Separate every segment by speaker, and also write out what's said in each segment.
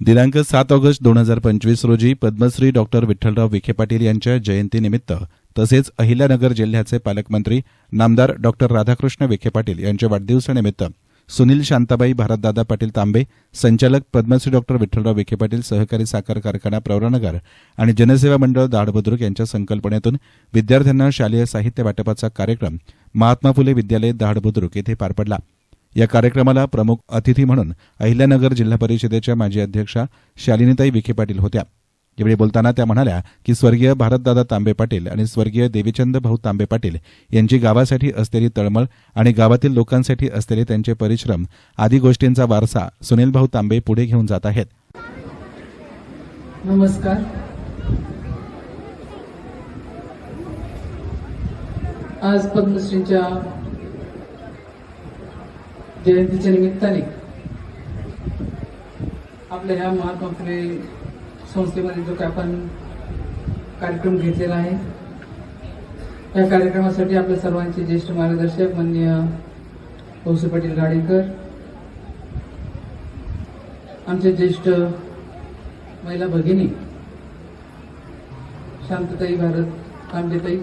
Speaker 1: दिनांक सात ऑगस्ट दोन हजार पंचवीस रोजी पद्मश्री डॉक्टर विठ्ठलराव विखे पाटील यांच्या जयंतीनिमित्त तसेच अहिल्यानगर जिल्ह्याचे पालकमंत्री नामदार डॉक्टर राधाकृष्ण विखे पाटील यांच्या वाढदिवसानिमित्त सुनील शांताबाई भारतदादा पाटील तांबे संचालक पद्मश्री डॉक्टर विठ्ठलराव विखे पाटील सहकारी साखर कारखाना प्रवरानगर आणि जनसेवा मंडळ दाढबुद्रुक यांच्या संकल्पनेतून विद्यार्थ्यांना शालेय साहित्य वाटपाचा कार्यक्रम महात्मा फुले विद्यालय दाढबुद्रुक येथे पार पडला. या कार्यक्रमाला प्रमुख अतिथी म्हणून अहिल्यानगर जिल्हा परिषदेच्या माजी अध्यक्षा शालिनीताई विखे पाटील होत्या. यावेळी बोलताना त्या म्हणाल्या की स्वर्गीय भारतदादा तांबे पाटील आणि स्वर्गीय देवीचंद भाऊ तांबे पाटील यांची गावासाठी असलेली तळमळ आणि गावातील लोकांसाठी असलेले त्यांचे परिश्रम आदी गोष्टींचा वारसा सुनील भाऊ तांबे पुढे घेऊन जात आहेत.
Speaker 2: नमस्कार. आज पद्मश्रीच्या जयंतीच्या निमित्ताने आपल्या ह्या महात्मा फुले संस्थेमध्ये जो काही आपण कार्यक्रम घेतलेला आहे या कार्यक्रमासाठी आपल्या सर्वांचे ज्येष्ठ मार्गदर्शक माननीय भाऊसे पाटील गाडेकर आमचे ज्येष्ठ महिला भगिनी शांतताई भारत कांबेताई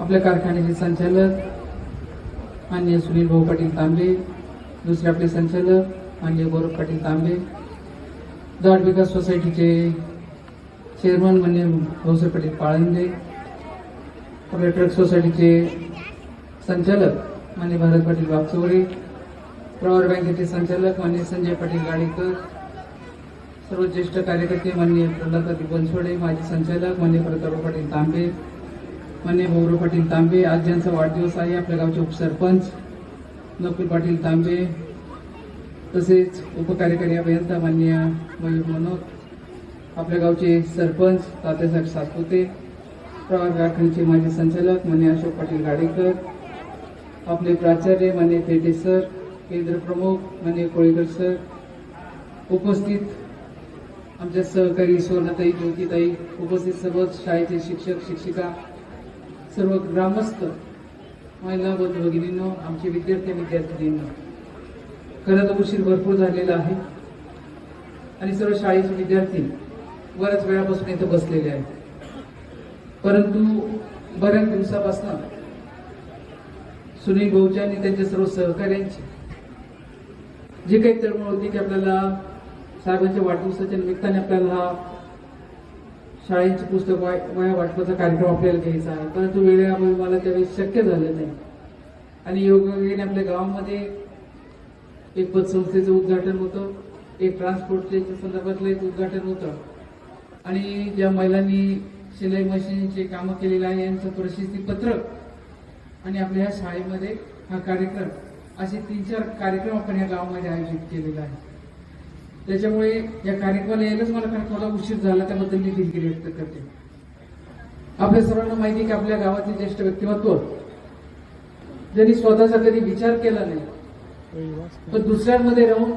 Speaker 2: आपल्या कारखान्याचे संचालक माननीय सुनील भाऊ पाटील तांबे दुसरे आपले संचालक माननीय गौरव पाटील तांबे जाट विकास सोसायटीचे चेअरमन माननीय भाऊसाहेब पाटील पाळंदे आपल्या ट्रक सोसायटीचे संचालक माननीय भारत पाटील वागचौरे प्रवार बँकेचे संचालक माननीय संजय पाटील गाडेकर सर्व ज्येष्ठ कार्यकर्ते माननीय प्रल्हाद बनसोडे माजी संचालक मान्य प्रतापराव पाटील तांबे मान्य भाऊराव पाटील तांबे आज ज्यांचा वाढदिवस आहे आपल्या गावचे उपसरपंच नकुल पाटील तांबे तसेच उपकार्यकारी अभियंता मान्य मयूर मनोज आपल्या गावचे सरपंच तात्यासाहेब सातपुते प्रवार कारखान्याचे माजी संचालक मान्य अशोक पाटील गाडेकर आपले प्राचार्य मान्य थेटे सर केंद्र प्रमुख मान्य कोळीकर सर उपस्थित आमच्या सहकारी सुवर्णताई ज्योतिताई उपस्थित सर्व शाळेचे शिक्षक शिक्षिका सर्व ग्रामस्थ महिला बंधू भगिनींनो आमचे विद्यार्थी विद्यार्थिनींनो खरं तर उशीर भरपूर झालेला आहे आणि सर्व शाळेचे विद्यार्थी बऱ्याच वेळापासून इथं बसलेले आहेत. परंतु बऱ्याच दिवसापासून सुनील भाऊच्या आणि त्यांच्या सर्व सहकार्यांची जे काही तळमळ होती की आपल्याला साहेबांच्या वाढदिवसाच्या निमित्ताने आपल्याला हा शाळेचे पुस्तक वया वाटपाचा कार्यक्रम आपल्याला घ्यायचा. आहे परंतु वेळेमुळे मला त्यावेळेस शक्य झालं नाही. आणि योगायोगाने आपल्या गावामध्ये एक पतसंस्थेचं उद्घाटन होतं. एक ट्रान्सपोर्टच्या संदर्भातलं एक उद्घाटन होतं. आणि ज्या महिलांनी शिलाई मशीनचे कामं केलेलं आहे यांचं प्रशस्ती पत्रक आणि आपल्या ह्या शाळेमध्ये हा कार्यक्रम असे तीन चार कार्यक्रम आपण या गावामध्ये आयोजित केलेला आहे त्याच्यामुळे या कार्यक्रमाला यायलाच मला कारण थोडा उशीर झाला त्याबद्दल मी दिलगिरी व्यक्त करते. आपल्या सर्वांना माहिती आहे की आपल्या गावातील ज्येष्ठ व्यक्तिमत्व ज्यांनी स्वतःचा कधी विचार केला नाही पण दुसऱ्यांमध्ये राहून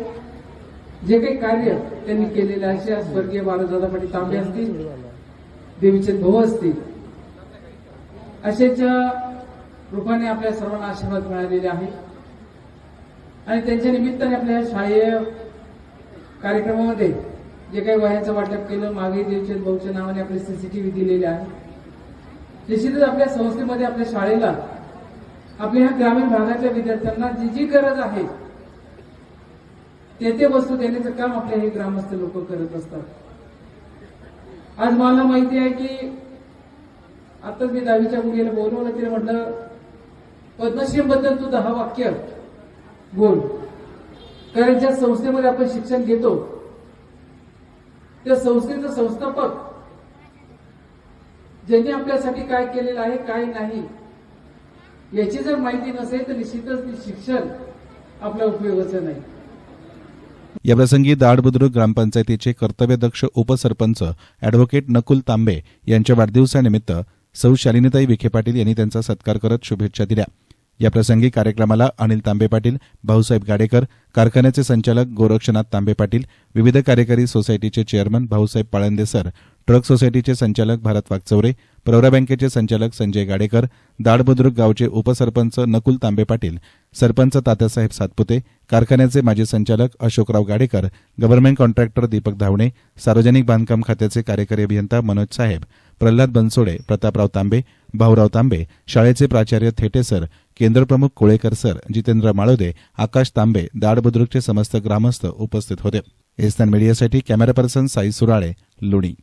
Speaker 2: जे काही कार्य त्यांनी केलेले असे स्वर्गीय बाळादादा पाटील तांबे असतील देवीचे भाऊ असतील अशाच्या रूपाने आपल्या सर्वांना आशीर्वाद मिळालेले आहे. आणि त्यांच्या निमित्ताने आपल्या या शालेय कार्यक्रमामध्ये जे काही वह्यांचं वाटप केलं मागे देवचंद भाऊच्या नावाने आपले सीसीटीव्ही दिलेले आहे. निश्चितच आपल्या संस्थेमध्ये आपल्या शाळेला आपल्या ह्या ग्रामीण भागातल्या विद्यार्थ्यांना जी जी गरज आहे ते ते वस्तू देण्याचं काम आपले हे ग्रामस्थ लोक करत असतात. आज मला माहिती आहे की आताच मी दहावीच्या मुलीला बोलवलं तिला म्हटलं पद्मश्री बद्दल तू दहा वाक्य बोल. कारण ज्या संस्थेमध्ये आपण शिक्षण घेतो त्या संस्थेचं संस्थापक ज्यांनी आपल्यासाठी काय केलेलं आहे काय नाही याची जर माहिती नसेल तर निश्चितच शिक्षण आपल्या उपयोगाचं नाही.
Speaker 1: याप्रसंगी दाडबुद्रुक ग्रामपंचायतीचे कर्तव्यदक्ष उपसरपंच अॅडव्होकेट नकुल तांबे यांच्या वाढदिवसानिमित्त सौ शालिनीताई विखे पाटील यांनी त्यांचा सत्कार करत शुभेच्छा दिल्या. याप्रसंगी कार्यक्रमाला अनिल तांबे पाटील भाऊसाहेब गाडेकर कारखान्याचे संचालक गोरक्षनाथ तांबे पाटील विविध कार्यकारी सोसायटीचे chairman Bhausaheb Palande sir truck सोसायटीचे संचालक भारत वागचौरे प्रवरा बँकेचे संचालक संजय गाडेकर दाडबुद्रुक गावचे उपसरपंच नकुल तांबे पाटील सरपंच तात्यासाहेब सातपुते कारखान्याचे माजी संचालक अशोकराव गाडेकर गव्हर्नमेंट कॉन्ट्रॅक्टर दीपक धावणे सार्वजनिक बांधकाम खात्याचे कार्यकारी अभियंता मनोज साहेब प्रल्हाद बनसोडे प्रतापराव तांबे भाऊराव तांबे शाळेचे प्राचार्य थेटे सर केंद्रप्रमुख कोळेकर सर जितेंद्र माळोदे आकाश तांबे दाडबुद्रुकचे समस्त ग्रामस्थ उपस्थित होते. एस्तान मीडियासाठी कॅमेरा पर्सन साई सुराळे लोणी.